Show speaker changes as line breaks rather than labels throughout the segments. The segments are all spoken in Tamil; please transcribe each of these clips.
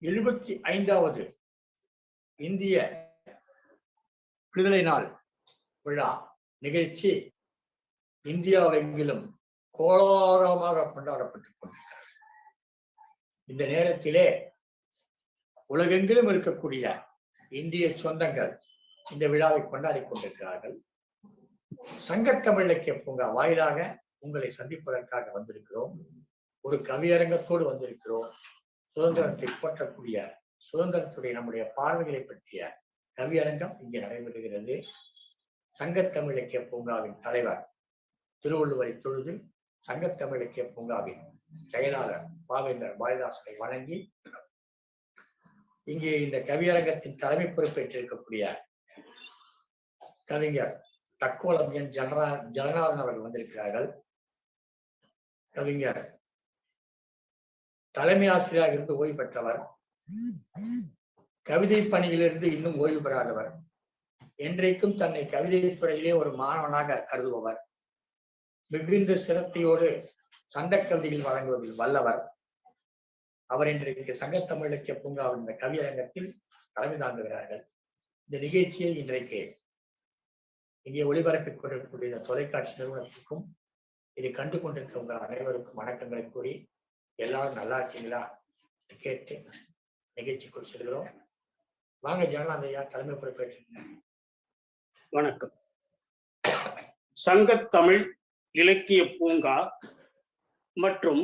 எழுபத்தி ஐந்தாவது இந்திய விடுதலை நாள் விழா நிகழ்ச்சி இந்தியாவெங்கிலும் கோலாகலமாக கொண்டாடப்பட்டுக் கொண்டிருக்கிறது. இந்த நேரத்திலே உலகெங்கிலும் இருக்கக்கூடிய இந்திய சொந்தங்கள் இந்த விழாவை கொண்டாடி கொண்டிருக்கிறார்கள். சங்க இலக்கிய பூங்கா வாயிலாக உங்களை சந்திப்பதற்காக வந்திருக்கிறோம். ஒரு கவியரங்கத்தோடு வந்திருக்கிறோம். சுதந்திரத்தை போற்றக்கூடிய சுதந்திரத்துடைய நம்முடைய பார்வைகளை பற்றிய கவியரங்கம் இங்கே நடைபெறுகிறது. சங்கத்தமிழ் இலக்கிய பூங்காவின் தலைவர் திருவள்ளுவரை தொழுது சங்கத்தமிழ் இலக்கிய பூங்காவின் செயலாளர் பாவேந்தர் பாரதிதாசனை வணங்கி இங்கே இந்த கவியரங்கத்தின் தலைமை பொறுப்பேற்றிருக்கக்கூடிய கவிஞர் தக்கோலம் என் ஜனரா ஜனநாதன் அவர்கள் வந்திருக்கிறார்கள். கவிஞர் தலைமை ஆசிரியராக இருந்து ஓய்வு பெற்றவர். கவிதை பணியிலிருந்து இன்னும் ஓய்வு பெறாதவர். என்றைக்கும் தன்னை கவிதை துறையிலே ஒரு மாணவனாக கருதுபவர். மிகுந்த சிரத்தையோடு சண்ட கவிதைகள் வழங்குவதில் வல்லவர். அவர் இன்றைக்கு சங்க இலக்கிய பூங்காவின் இந்த கவியரங்கத்தில் தலைமை தாங்குகிறார்கள். இந்த நிகழ்ச்சியை இன்றைக்கு இங்கே ஒளிபரப்பிக் கொண்டிருக்கக்கூடிய தொலைக்காட்சி நிறுவனத்துக்கும் இதை கண்டு கொண்டிருக்கிற உங்கள் அனைவருக்கும் வணக்கங்களை கூறி எல்லாரும் நல்லா இருக்கீங்களா? கேட்டு நிகழ்ச்சிக்குள் செல்கிறோம். வாங்க ஜனநாதையா தலைமை பொறுப்பேற்று
வணக்கம். சங்கத்தமிழ் இலக்கிய பூங்கா மற்றும்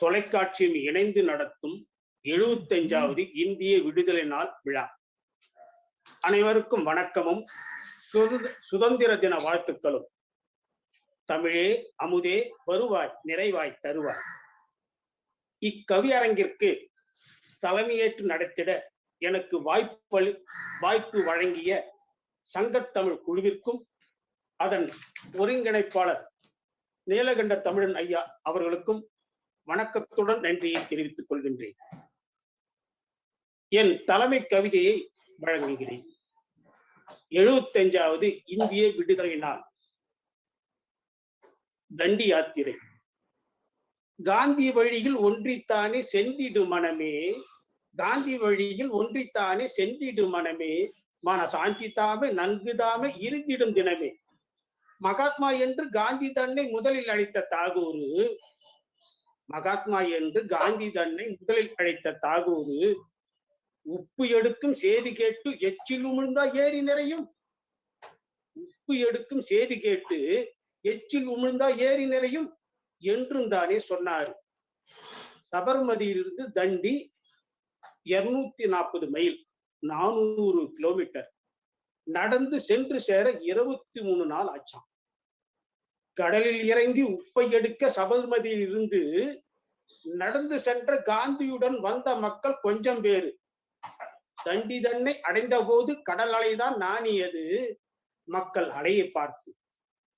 தொலைக்காட்சியும் இணைந்து நடத்தும் எழுபத்தஞ்சாவது இந்திய விடுதலை நாள் விழா. அனைவருக்கும் வணக்கமும். சுதந்திர தின வாழ்த்துக்களும். தமிழே அமுதே வருவாய் நிறைவாய் தருவாய். இக்கவியரங்கிற்கு தலைமையேற்று நடத்திட எனக்கு வாய்ப்பளி வாய்ப்பு வழங்கிய சங்கத்தமிழ் குழுவிற்கும் அதன் ஒருங்கிணைப்பாளர் நீலகண்ட தமிழன் ஐயா அவர்களுக்கும் வணக்கத்துடன் நன்றியை தெரிவித்துக் கொள்கின்றேன். என் தலைமை கவிதையை வழங்குகிறேன். எழுபத்தஞ்சாவது இந்திய விடுதலை நாள். தண்டி யாத்திரை. காந்தி வழியில் ஒன்றித்தானே சென்றிடு மனமே. காந்தி வழியில் ஒன்றித்தானே சென்றிடு மனமே. மன சாந்தி தாமே நன்குதாமே இருந்திடும் தினமே. மகாத்மா என்று காந்தி தன்னை முதலில் அழைத்த தாகூரு. மகாத்மா என்று காந்தி தன்னை முதலில் அழைத்த தாகூரு. உப்பு எடுக்கும் சேதி கேட்டு எச்சில் உமிழ்ந்தா ஏரி நிறையும். உப்பு எடுக்கும் சேதி கேட்டு எச்சில் உமிழ்ந்தா ஏரி நிறையும். என்றும் தானே சொன்னார். சபர்மதியிலிருந்து தண்டி இருநூத்தி நாற்பது மைல் நானூறு கிலோமீட்டர். நடந்து சென்று சேர இருபத்தி மூணு நாள் ஆச்சாம். கடலில் இறங்கி உப்பை எடுக்க சபர்மதியில் இருந்து நடந்து சென்ற காந்தியுடன் வந்த மக்கள் கொஞ்சம் பேரு. தண்டி தன்னை அடைந்த போது கடல் அலைதான் நாணியது. மக்கள் அலையை பார்த்து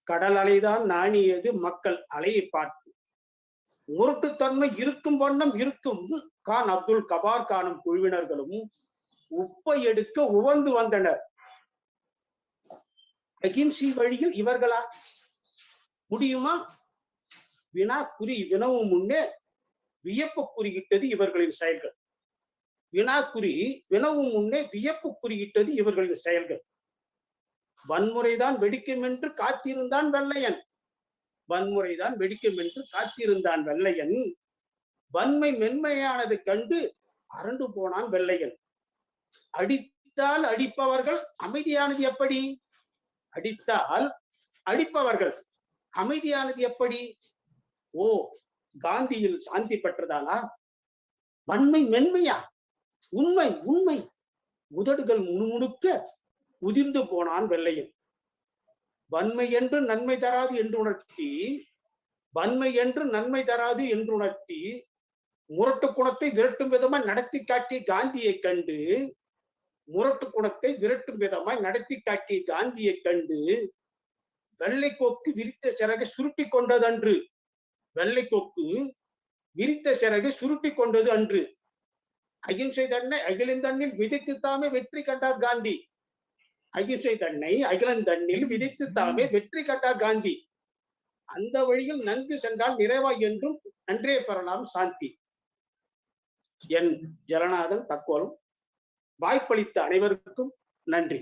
கடல் அலைதான் நாணியது மக்கள் அலையை பார்த்து. முரட்டுத்தன்மை இருக்கும் வண்ணம் இருக்கும். கான் அப்துல் கபார் கானும் குழுவினர்களும் உப்பை எடுக்க உவந்து வந்தனர். அகிம்சி வழியில் இவர்களா? முடியுமா? வினா குறி வினவும் முன்னே வியப்பு குறியிட்டது இவர்களின் செயல்கள். வினா குறி வினவும் முன்னே வியப்பு குறியிட்டது இவர்களின் செயல்கள். வன்முறைதான் வெடிக்கும் என்று காத்திருந்தான் வெள்ளையன். வன்முறைதான் வெடிக்கும் என்று காத்திருந்தான் வெள்ளையன். வன்மை மென்மையானது கண்டு அரண்டு போனான் வெள்ளையன். அடித்தால் அடிப்பவர்கள் அமைதியானது எப்படி? அடித்தால் அடிப்பவர்கள் அமைதியானது எப்படி? ஓ காந்தியில் சாந்தி பெற்றதானா? வன்மை மென்மையா? உண்மை உண்மை. உதடுகள் முணுமுணுக்க உதிர்ந்து போனான் வெள்ளையன் வன்மை என்று நன்மை தராது என்று உணர்த்தி வன்மை என்று நன்மை தராது என்று உணர்த்தி முரட்டு குணத்தை விரட்டும் விதமாய் நடத்தி காட்டிய காந்தியை கண்டு முரட்டு குணத்தை விரட்டும் விதமாய் நடத்தி காட்டிய காந்தியை கண்டு வெள்ளை கோக்கு விரித்த சிறகை சுருட்டி கொண்டது அன்று. வெள்ளை கோக்கு விரித்த சிறகை சுருட்டி கொண்டது அன்று. அகிம்சை தன்னை அகிலந்தண்ணில் விதைத்து தாமே வெற்றி கண்டார் காந்தி. அகிம்சை தன்னை அகிலந்தண்ணில் விதைத்து தாமே வெற்றி கண்டார் காந்தி. அந்த வழியில் நன்கு சென்றால் நிறைவாய் என்றும் நன்றே பெறலாம் சாந்தி. என் ஜலநாதன் தக்கோலம் வாய்ப்பளித்த அனைவருக்கும் நன்றி.